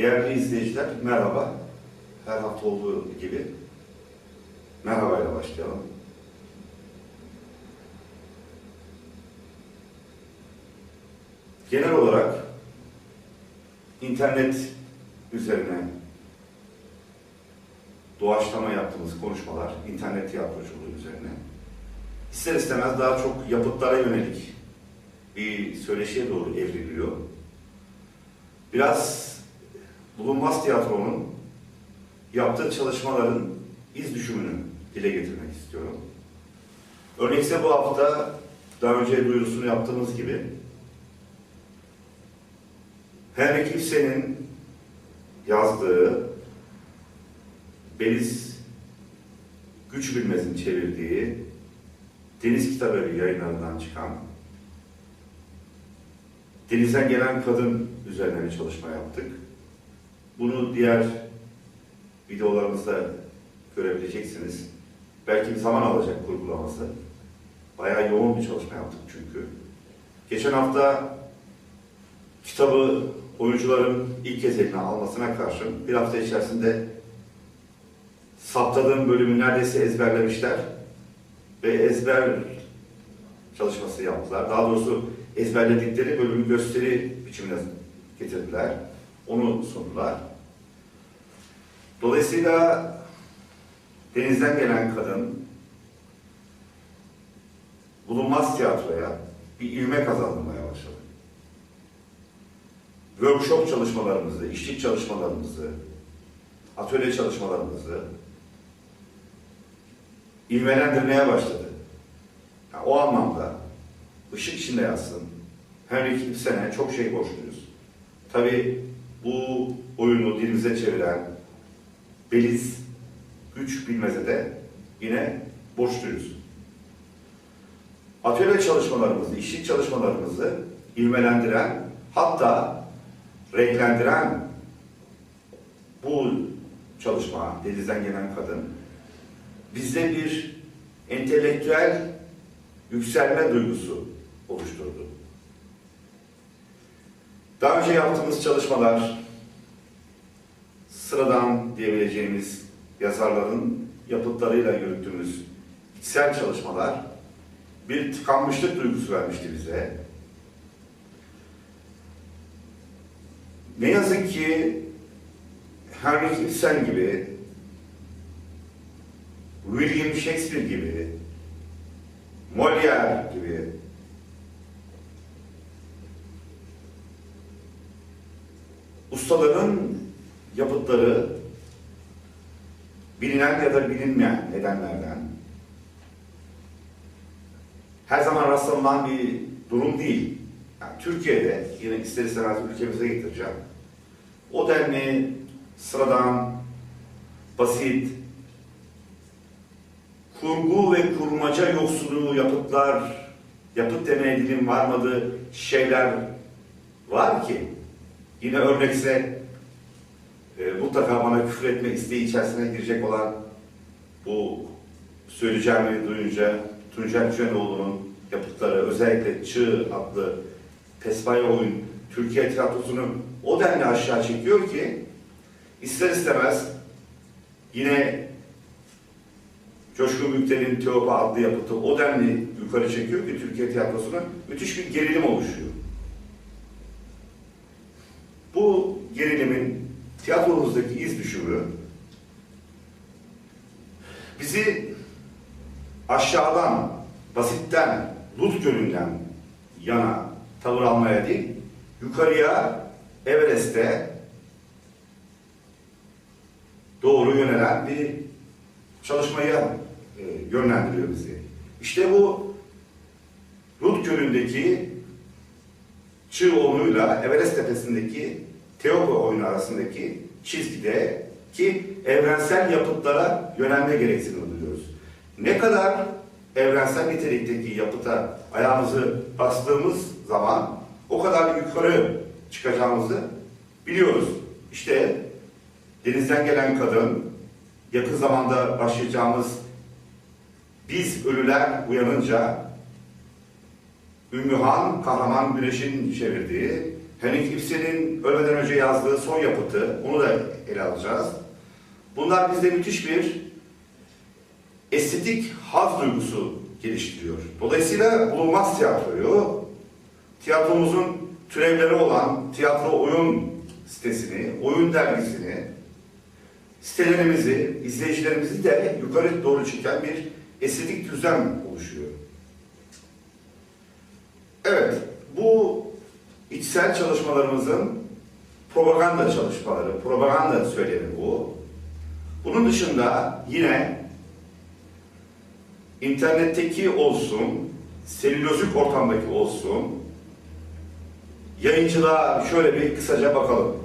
Değerli izleyiciler, merhaba. Her hafta olduğu gibi merhabayla başlayalım. Genel olarak internet üzerine doğaçlama yaptığımız konuşmalar, internet tiyatroculuğu üzerine ister istemez daha çok yapıtlara yönelik bir söyleşiye doğru evriliyor. Biraz bulunmaz tiyatronun yaptığı çalışmaların iz düşümünü dile getirmek istiyorum. Örnekse bu hafta daha önce duyurusunu yaptığımız gibi Henrik Ibsen'in yazdığı Beliz Güç Bilmez'in çevirdiği Deniz Kitabevi yayınlarından çıkan Denizden Gelen Kadın üzerine bir çalışma yaptık. Bunu diğer videolarımızda görebileceksiniz. Belki bir zaman alacak kurgulaması. Bayağı yoğun bir çalışma yaptık çünkü. Geçen hafta kitabı oyuncuların ilk kez eline almasına karşın bir hafta içerisinde saptadığım bölümü neredeyse ezberlemişler ve ezber çalışması yaptılar. Daha doğrusu ezberledikleri bölümü gösteri biçimine getirdiler. Onu sundular. Dolayısıyla denizden gelen kadın bulunmaz tiyatroya bir ilme kazandırmaya başladı. Workshop çalışmalarımızı, işçilik çalışmalarımızı, atölye çalışmalarımızı ilmelendirmeye başladı. Yani o anlamda ışık içinde yazsın. Henrik Ibsen'e çok şey borçluyuz. Tabii bu oyunu dilimize çeviren Beliz güç bilmeze de yine borçluyuz. Atölye çalışmalarımızı, işçilik çalışmalarımızı ilmelendiren, hatta renklendiren bu çalışma, Denizden Gelen Kadın, bizde bir entelektüel yükselme duygusu oluşturdu. Daha önce yaptığımız çalışmalar, sıradan diyebileceğimiz yazarların yapıtlarıyla yürüttüğümüz içsel çalışmalar bir tıkanmışlık duygusu vermişti bize. Ne yazık ki Henrik Ibsen gibi, William Shakespeare gibi, Molière gibi ustaların yapıtları bilinen ya da bilinmeyen nedenlerden her zaman rastlanılan bir durum değil. Yani Türkiye'de yine ister istemez ülkemize getireceğim. O denli sıradan, basit, kurgu ve kurmaca yoksunu yapıtlar, yapıt demeye dilim varmadığı şeyler var ki yine örnekse e, mutlaka bana küfür etme isteği içerisine girecek olan bu söyleyeceğimi duyunca Tuncel Cüenoğlu'nun yapıtları özellikle Çığ adlı Pespaya oyun Türkiye tiyatrosunu o denli aşağı çekiyor ki ister istemez yine Coşkun Müktel'in Teopa adlı yapıtı o denli yukarı çekiyor ki Türkiye tiyatrosuna müthiş bir gerilim oluşuyor. Bu gerilimin tiyatromuzdaki iz düşümü bizi aşağıdan, basitten, Lut Gölü'nden yana tavır almaya değil, yukarıya, Everest'e doğru yönelen bir çalışmaya e, yönlendiriyor bizi. İşte bu Lut Gölü'ndeki Çığ oyunuyla Everest Tepesi'ndeki Teoko oyunu arasındaki çizgide ki evrensel yapıtlara yönelme gereksinimi duyuyoruz. Ne kadar evrensel nitelikteki yapıta ayağımızı bastığımız zaman o kadar yukarı çıkacağımızı biliyoruz. İşte denizden gelen kadın, yakın zamanda başlayacağımız biz ölüler uyanınca Ümmühan Kahraman Güneş'in çevirdiği Henrik Ibsen'in ölmeden önce yazdığı son yapıtı, onu da ele alacağız. Bunlar bizde müthiş bir estetik haz duygusu geliştiriyor. Dolayısıyla bulunmaz tiyatroyu, tiyatromuzun türevleri olan tiyatro oyun sitesini, oyun dergisini, sitelerimizi, izleyicilerimizi de yukarı doğru çeken bir estetik düzen oluşuyor. Evet, bu içsel çalışmalarımızın propaganda çalışmaları, propaganda söylemi bu. Bunun dışında yine internetteki olsun, selülozik ortamdaki olsun, yayıncılığa şöyle bir kısaca bakalım.